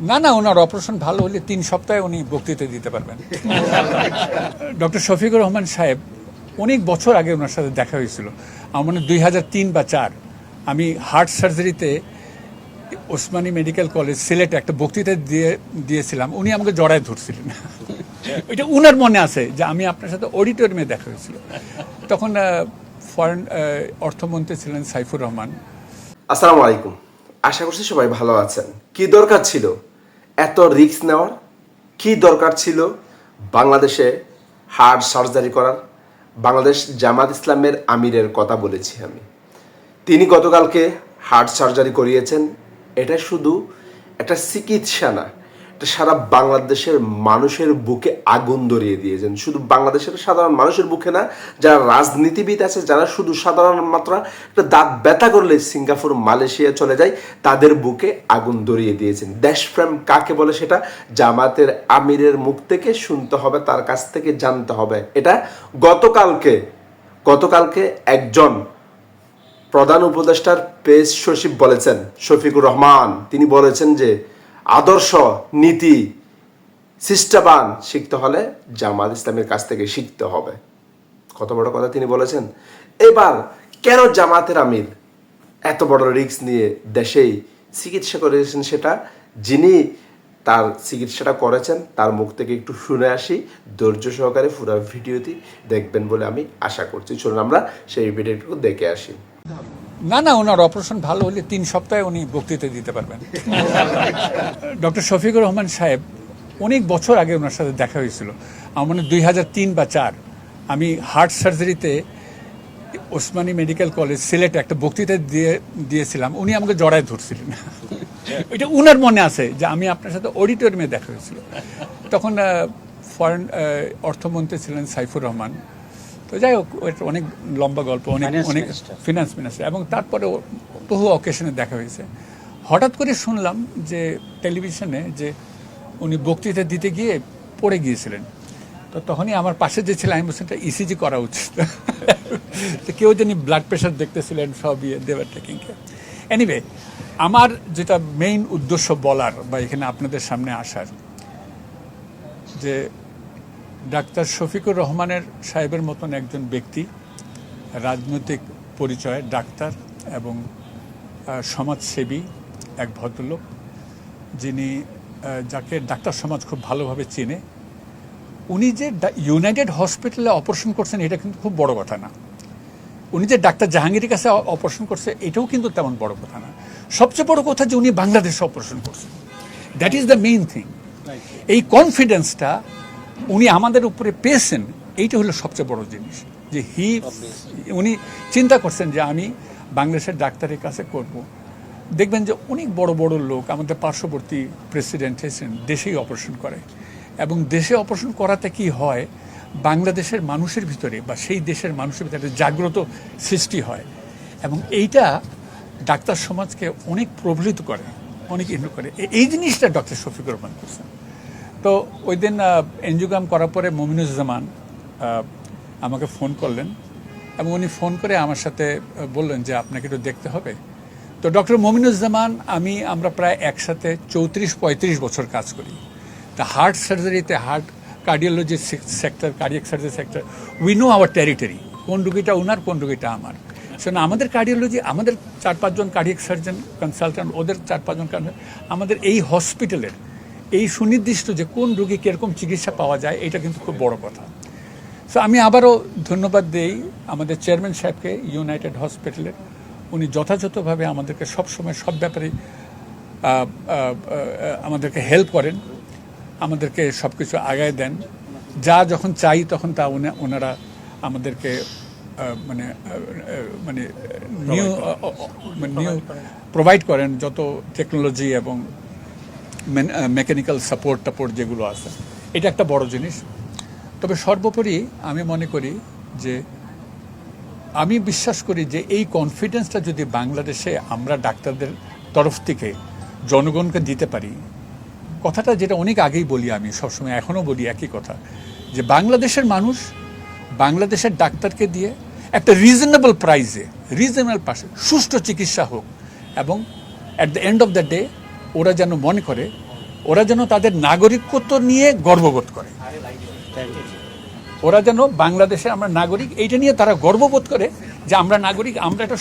না না ওনার অপারেশন ভালো হলে তিন সপ্তাহে উনি বক্তৃতা দিতে পারবেন। ডক্টর শফিকুর রহমান সাহেব অনেক বছর আগে ওনার সাথে দেখা হয়েছিল। আমার মনে দুই হাজার তিন বা চার আমি হার্ট সার্জারিতে ওসমানী মেডিকেল কলেজ সিলেটে একটা বক্তৃতা দিয়ে দিয়েছিলাম। উনি আমাকে জড়ায় ধরছিলেন। এটা উনার মনে আছে যে আমি আপনার সাথে অডিটোরিয়ামে দেখা হয়েছিল। তখন ফরেন অর্থমন্ত্রী ছিলেন সাইফুর রহমান। আসসালামু আলাইকুম। আশা করছি সবাই ভালো আছেন। কি দরকার ছিল? এত রিক্স নেওয়ার? কি দরকার ছিল? বাংলাদেশে হার্ট সার্জারি করার? বাংলাদেশ জামাত ইসলামের আমিরের কথা বলেছি আমি। তিনি গতকালকে হার্ট সার্জারি করিয়েছেন। এটা শুধু একটা চিকিৎসা না সারা বাংলাদেশের মানুষের বুকে আগুন ধরিয়ে দিয়েছেন। শুধু বাংলাদেশের সাধারণ মানুষের বুকে না, যারা রাজনীতিবিদ আছে, যারা শুধু সাধারণ মাত্র, একটা দাঁত ব্যথা করলে সিঙ্গাপুর, মালয়েশিয়া চলে যায়, তাদের বুকে আগুন ধরিয়ে দিয়েছেন। দেশপ্রেম কাকে বলে সেটা? জামাতের আমিরের মুখ থেকে শুনতে হবে, তার কাছ থেকে জানতে হবে। এটা গতকালকে গতকালকে একজন প্রধান উপদেষ্টার পেশ সচিব বলেছেন, শফিকুর রহমান। তিনি বলেছেন যে আদর্শ নীতি শিষ্টাবান শিখতে হলে জামাত ইসলামের কাছ থেকে শিখতে হবে। কত বড় কথা তিনি বলেছেন। এবার কেন জামাতের আমির এত বড় রিক্স নিয়ে দেশেই চিকিৎসা করেছেন সেটা? যিনি তার চিকিৎসাটা করেছেন, তার মুখ থেকে একটু শুনে আসি। ধৈর্য সহকারে পুরো ভিডিওটি দেখবেন বলে আমি আশা করছি। চলুন আমরা সেই ভিডিওটুকু দেখে আসি। না না, ওনার অপারেশন ভালো হলে তিন সপ্তাহে উনি বক্তৃতা দিতে পারবেন। ডক্টর শফিকুর রহমান সাহেব, অনেক বছর আগে ওনার সাথে দেখা হয়েছিল। আমার মনে দুই হাজার তিন বা চার, আমি হার্ট সার্জারিতে ওসমানী মেডিকেল কলেজ সিলেটে একটা বক্তৃতা দিয়ে, দিয়েছিলাম। উনি আমাকে জড়ায় ধরছিলেন। এটা উনার মনে আছে যে আমি আপনার সাথে অডিটোরিয়ামে দেখা হয়েছিল। তখন ফরেন অর্থমন্ত্রী ছিলেন সাইফুর রহমান। তো যাই হোক অনেক লম্বা গল্প অনেক অনেক. ফিনান্স মিনিস্টার এবং তারপরে ও বহু অকেশনে দেখা হয়েছে। হঠাৎ করে শুনলাম যে টেলিভিশনে যে উনি বক্তৃতা দিতে গিয়ে পড়ে গিয়েছিলেন। তো তখনই আমার পাশে যে ছিল আমি বলছিলাম ইসিজি করা উচিত। তো কেউ জানি ব্লাড প্রেশার দেখতেছিলেন সব ইয়ে দেবার টেকিং এনিওয়ে আমার যেটা মেইন উদ্দেশ্য বলার বা এখানে আপনাদের সামনে আসার যে ডাক্তার শফিকুর রহমানের সাহেবের মতন একজন ব্যক্তি রাজনৈতিক পরিচয় ডাক্তার এবং সমাজসেবী এক ভদ্রলোক যিনি যাকে ডাক্তার সমাজ খুব ভালোভাবে চেনে। উনি যে ইউনাইটেড হসপিটালে অপারেশন করছেন এটা কিন্তু খুব বড় কথা না। উনি যে ডাক্তার জাহাঙ্গীরের কাছে অপারেশন করছে এটাও কিন্তু তেমন বড় কথা না। সবচেয়ে বড় কথা যে উনি বাংলাদেশে অপারেশন করছেন। That is the main thing এই কনফিডেন্সটা উনি আমাদের উপরে পেয়েছেন, এইটা হলো সবচেয়ে বড় জিনিস, যে হি উনি চিন্তা করছেন যে আমি বাংলাদেশের ডাক্তারের কাছে করব। দেখবেন যে অনেক বড় বড় লোক আমাদের পার্শ্ববর্তী প্রেসিডেন্ট এসেছেন, দেশেই অপারেশন করে। এবং দেশে অপারেশন করাতে কি হয়, বাংলাদেশের মানুষের ভিতরে বা সেই দেশের মানুষের ভিতরে জাগ্রত সৃষ্টি হয়। এবং এইটা ডাক্তার সমাজকে অনেক প্রবলিত করে, অনেক ইন্ডু করে। এই জিনিসটা ডক্টর শফিকুর রহমান করছেন। তো ওই দিন এনজিওগ্রাম করার পরে মমিনুজ্জামান আমাকে ফোন করলেন এবং উনি ফোন করে আমার সাথে বললেন যে আপনাকে একটু দেখতে হবে। তো ডক্টর মমিনুজ্জামান, আমি, আমরা প্রায় একসাথে চৌত্রিশ, পঁয়ত্রিশ বছর কাজ করি। তা heart সার্জারিতে, heart cardiology sector cardiac surgery sector we know our territory কোন রুগীটা ওনার কোন রুগীটা আমার। শোনো আমাদের কার্ডিওলজি আমাদের চার পাঁচজন কার্ডিয়াক সার্জন কনসালট্যান্ট ওদের চার পাঁচজন আমাদের এই হসপিটালের এই সুনির্দিষ্ট যে কোন রুগী কীরকম চিকিৎসা পাওয়া যায় এটা কিন্তু খুব বড় কথা। সো আমি আবারও ধন্যবাদ দেই আমাদের চেয়ারম্যান সাহেবকে ইউনাইটেড হসপিটালের উনি যথাযথভাবে আমাদেরকে সবসময় সব ব্যাপারে আমাদেরকে হেল্প করেন আমাদেরকে সব কিছু আগায় দেন। যা যখন চাই তখন তা উনি- ওনারা আমাদেরকে মানে আহ, মানে নিউ নিউ প্রোভাইড করেন যত টেকনোলজি এবং মেকানিক্যাল সাপোর্ট টাপোর্ট যেগুলো আছে, এটা একটা বড় জিনিস। তবে সর্বোপরি আমি মনে করি যে, আমি বিশ্বাস করি যে এই কনফিডেন্সটা যদি বাংলাদেশে আমরা ডাক্তারদের তরফ থেকে, জনগণকে দিতে পারি, কথাটা যেটা অনেক আগেই বলি আমি, সবসময় এখনও বলি একই কথা, যে বাংলাদেশের মানুষ বাংলাদেশের ডাক্তারকে দিয়ে একটা রিজনেবল প্রাইসে রিজনেবল পাশে সুষ্ঠু চিকিৎসা হোক এবং at the end of the day ওরা যেন মনে করে, ওরা যেন তাদের নাগরিকত্ব নিয়ে গর্ববোধ করে। ওরা যেন বাংলাদেশে আমরা নাগরিক, এইটা নিয়ে তারা গর্ববোধ করে যে আমরা নাগরিক, আমরা একটা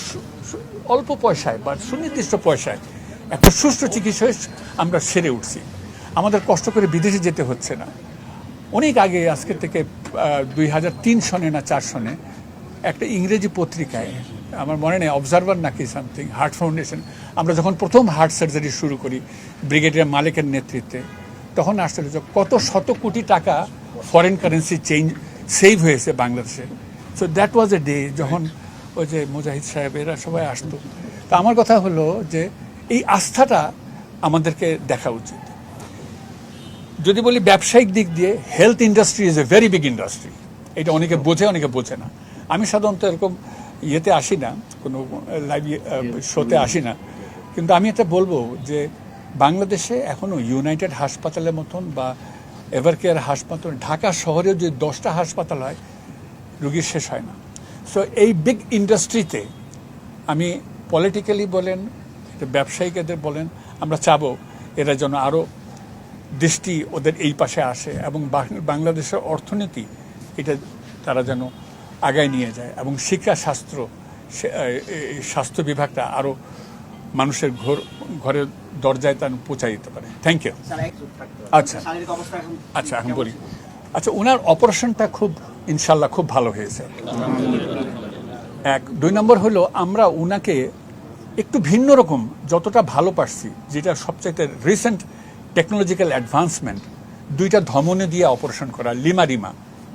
অল্প পয়সায় বা সুনির্দিষ্ট পয়সায় একটা সুষ্ঠু চিকিৎসায় আমরা সেরে উঠছি। আমাদের কষ্ট করে বিদেশে যেতে হচ্ছে না। অনেক আগে, আজকে থেকে দুই হাজার তিন সনে না চার সনে একটা ইংরেজি পত্রিকায় আমার মনে নেই অবজারভার নাকি সামথিং হার্ট ফাউন্ডেশন আমরা যখন প্রথম হার্ট সার্জারি শুরু করি ব্রিগেডিয়ার মালিকের নেতৃত্বে, তখন আসলে যে কত শত কোটি টাকা ফরেন কারেন্সি চেঞ্জ সেভ হয়েছে বাংলাদেশে। So that was a day যখন ওই যে মুজাহিদ সাহেব, এরা সবাই আসতো। তা আমার কথা হলো যে এই আস্থাটা আমাদেরকে দেখা উচিত। যদি বলি ব্যবসায়িক দিক দিয়ে health industry is a very big industry এটা অনেকে বোঝে অনেকে বোঝে না। আমি সাধারণত এরকম ইয়েতে আসি না কোনো লাইভ শোতে আসি না। কিন্তু আমি এটা বলব যে বাংলাদেশে এখনও ইউনাইটেড হাসপাতালের মতন বা এভারকেয়ার হাসপাতাল ঢাকা শহরেও যদি দশটা হাসপাতাল হয় রুগী শেষ হয় না। সো এই বিগ ইন্ডাস্ট্রিতে আমি পলিটিক্যালি বলেন এটা ব্যবসায়িকদের বলেন আমরা চাবো এরা যেন আরও দৃষ্টি ওদের এই পাশে আসে এবং বাংলাদেশের অর্থনীতি এটা তারা যেন আগায় নিয়ে যায় এবং শিক্ষা শাস্ত্র স্বাস্থ্য বিভাগটা আরও মানুষের ঘর ঘরের দরজায় তার পৌঁছায় দিতে পারে। থ্যাংক ইউ আচ্ছা। আচ্ছা এখন বলি। আচ্ছা ওনার অপারেশনটা খুব ইনশাল্লাহ খুব ভালো হয়েছে। এক দুই নম্বর হলো আমরা ওনাকে একটু ভিন্ন রকম যতটা ভালো পারছি যেটা সবচাইতে রিসেন্ট টেকনোলজিক্যাল অ্যাডভান্সমেন্ট দুইটা ধমনে দিয়ে অপারেশন করা লিমা রিমা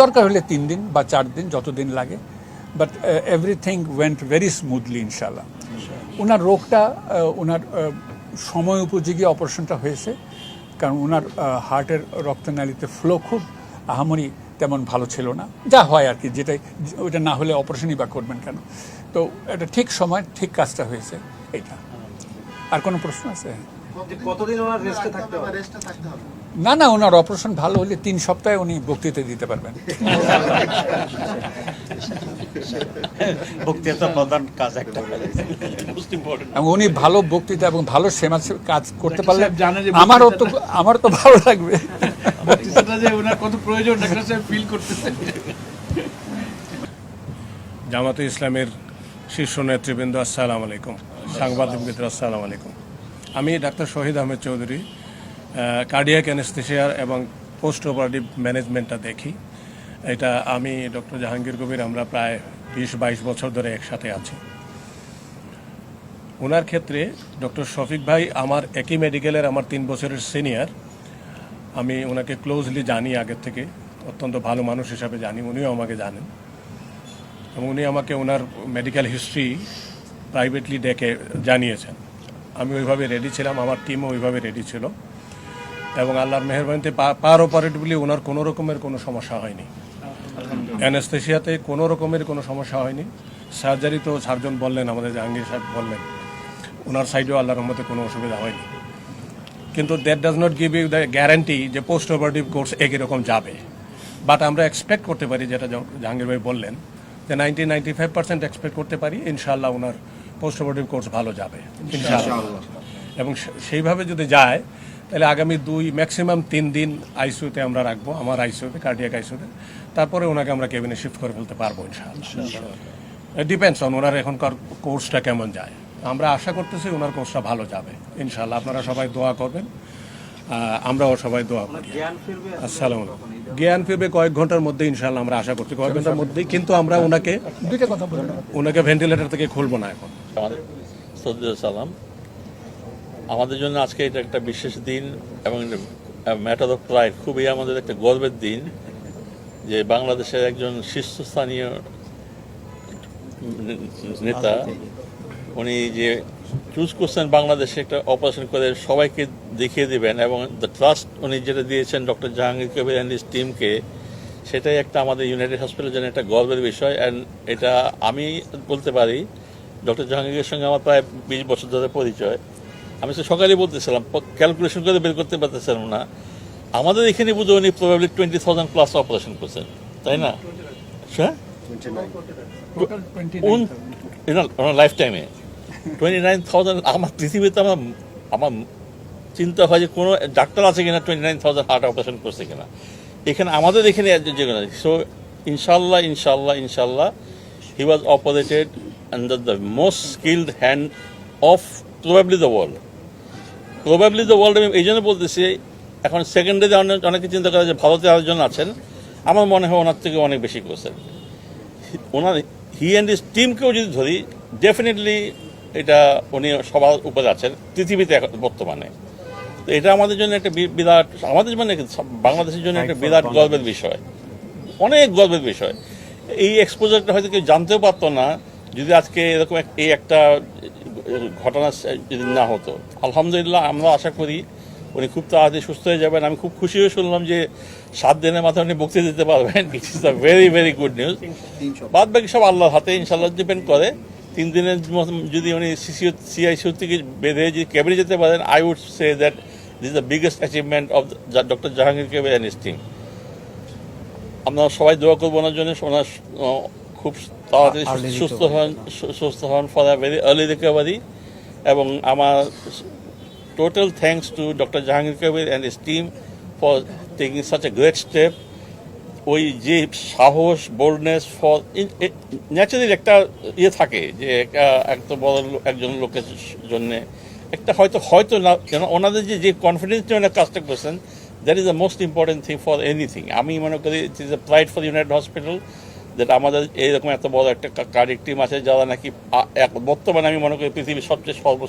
দরকার হলে তিন দিন বা চার দিন যতদিন লাগে। But everything went very smoothly ইনশাল্লাহ ওনার রোগটা ওনার সময় উপযোগী অপারেশনটা হয়েছে। কারণ ওনার হার্টের রক্তনালীতে ফ্লো খুব আহামরি তেমন ভালো ছিল না। যা হয় আর কি যেটাই ওইটা না হলে অপারেশনই বা করবেন কেন? তো এটা ঠিক সময় ঠিক কাজটা হয়েছে এটা আর কোনো প্রশ্ন আছে? কতদিন ওনার রেস্টে থাকতে হবে? না না ওনার অপারেশন ভালো হলে তিন সপ্তাহে উনি বক্তৃতা দিতে পারবেন। বক্তৃতা প্রধান কাজ একটা। এবং উনি ভালো বক্তৃতা এবং ভালো সেবা কাজ করতে পারলে আমারও তো আমার তো ভালো লাগবে। কত প্রয়োজন ডাক্তার ফিল করতেছে। জামাতে ইসলামের শীর্ষ নেতৃবৃন্দ আসসালাম আলাইকুম। সাংবাদিক মিত্র আসসালামু আলাইকুম। আমি ডাক্তার শহীদ আহমেদ চৌধুরী কার্ডিয়াক অ্যানেস্থেশিয়ার এবং পোস্ট অপারেটিভ ম্যানেজমেন্টটা দেখি। এটা আমি ডক্টর জাহাঙ্গীর কবির আমরা প্রায় বিশ বাইশ বছর ধরে একসাথে আছি। ওনার ক্ষেত্রে ডক্টর শফিক ভাই আমার একই মেডিকেলের আমার তিন বছরের সিনিয়র আমি ওনাকে ক্লোজলি জানি আগের থেকে, অত্যন্ত ভালো মানুষ হিসাবে জানি, উনিও আমাকে জানেন। এবং উনি আমাকে ওনার মেডিকেল হিস্ট্রি প্রাইভেটলি ডেকে জানিয়েছেন। আমি ওইভাবে রেডি ছিলাম, আমার টিমও ওইভাবে রেডি ছিল। এবং আল্লাহর মেহরবানিতে পার অপারেটিভলি ওনার কোনো রকমের কোনো সমস্যা হয়নি। অ্যানেস্থেশিয়াতে কোনো রকমের কোনো সমস্যা হয়নি। সার্জারি তো সার্জন বললেন আমাদের জাহাঙ্গীর সাহেব বললেন। ওনার সাইডেও আল্লাহর রহমতে কোনো অসুবিধা হয়নি। কিন্তু that does not give you the guarantee যে পোস্ট অপারেটিভ কোর্স একই রকম যাবে। বাট আমরা এক্সপেক্ট করতে পারি যেটা জাহাঙ্গীর ভাই বললেন যে ninety ninety five percent expect করতে পারি ইনশাল্লাহ ওনার পোস্ট অপারেটিভ কোর্স ভালো যাবে। ইনশাল্লাহ এবং সেইভাবে যদি যায় তাহলে আগামী দুই ম্যাক্সিমাম তিন দিন আইসিউতে আমরা রাখব আমার আইসিউতে কার্ডিয়াক আইসিউতে তারপরে ওনাকে আমরা কেবিনে শিফট করে ফেলতে পারব ইনশাআল্লাহ। ডিপেন্ডস অন ওনার এখনকার কোর্সটা কেমন যায়। আমরা আশা করতেছি ওনার কোর্সটা ভালো যাবে। ইনশাআল্লাহ আপনারা সবাই দোয়া করবেন। আমরাও সবাই দোয়া করি। জ্ঞান ফিরবে আসসালামু আলাইকুম। জ্ঞান ফিরবে কয়েক ঘণ্টার মধ্যে ইনশাআল্লাহ আমরা আশা করছি কয়েক ঘণ্টার মধ্যেই কিন্তু আমরা ওনাকে দুইটা কথা বলুন ওনাকে ভেন্টিলেটর থেকে খুলবো না এখন। সালাম। আমাদের জন্য আজকে এটা একটা বিশেষ দিন এবং ম্যাটার অফ প্রাইড, খুবই আমাদের একটা গর্বের দিন যে বাংলাদেশের একজন শীর্ষস্থানীয় নেতা, উনি যে চুজ করছেন বাংলাদেশে একটা অপারেশন করে সবাইকে দেখিয়ে দিবেন এবং দ্য ট্রাস্ট উনি যেটা দিয়েছেন ডক্টর জাহাঙ্গীর কবির অ্যান্ড টিমকে সেটাই একটা আমাদের ইউনাইটেড হসপিটালের জন্য একটা গর্বের বিষয় অ্যান্ড এটা আমি বলতে পারি ডক্টর জাহাঙ্গীরের সঙ্গে আমার প্রায় বিশ বছর ধরে পরিচয়। আমি তো সকালেই বলতেছিলাম ক্যালকুলেশন করে বের করতে পারতেছিলাম না। আমাদের এখানে বুঝে উনি probably twenty thousand plus operation করছেন তাই না? হ্যাঁ? লাইফ টাইমে টোয়েন্টি নাইন থাউজেন্ড আমার পৃথিবীতে আমার আমার চিন্তা হয় যে কোনো ডাক্তার আছে কিনা twenty nine thousand heart operation করছে কিনা। এখানে আমাদের এখানে যেগুলো সো ইনশাল্লাহ ইনশাল্লাহ ইনশাল্লাহ he was operated under the most skilled hand of probably the world probably the world আমি এই জন্য বলতেছি এখন সেকেন্ডারি অনেকে চিন্তা করে যে ভারতে আরেকজন আছেন আমার মনে হয় ওনার থেকে অনেক বেশি করেছেন ওনার হি অ্যান্ড ইস টিমকেও যদি ধরি ডেফিনেটলি এটা উনি সবার উপরে আছেন পৃথিবীতে বর্তমানে। তো এটা আমাদের জন্য একটা বিরাট আমাদের মানে বাংলাদেশের জন্য একটা বিরাট গর্বের বিষয়। অনেক গর্বের বিষয়। এই এক্সপোজারটা হয়তো কেউ জানতেও পারতো না যদি আজকে এরকম এক- এই একটা ঘটনা যদি না হতো। আলহামদুলিল্লাহ আমরা আশা করি উনি খুব তাড়াতাড়ি সুস্থ হয়ে যাবেন। আমি খুব খুশি হয়ে শুনলাম যে সাত দিনের মাথায় উনি বক্তৃতা দিতে পারবেন। It is a very very good news বাদ বাকি সব আল্লাহর হাতে ইনশাল্লাহ ডিপেন্ড করে। তিন দিনের যদি উনি সিসিও সিআইসিউ থেকে বেঁধে যদি ক্যাবিনে যেতে পারেন I would say that this the biggest achievement of doctor Jahangir Kabir and team আমরা সবাই দোয়া করব ওনার জন্য। ওনার খুব তাড়াতাড়ি সুস্থ হন সুস্থ হন for a very early recovery এবং আমার total thanks to doctor Jahangir Kabir and his team for taking such a great step ওই যে সাহস বোল্ডনেস ফর ন্যাচারালি একটা ইয়ে থাকে যে একটা- বড় একজন লোকের জন্য। একটা হয়তো হয়তো না কেন ওনাদের যে যে কনফিডেন্স নিয়ে ওনার কাজটা করছেন that is the most important thing for anything আমি মনে করি it is a pride for United Hospital যেটা আমাদের এইরকম এত বড় একটা কার্ডিক টিম আছে যারা নাকি বর্তমানে আমি মনে করি পৃথিবীর সবচেয়ে সর্ব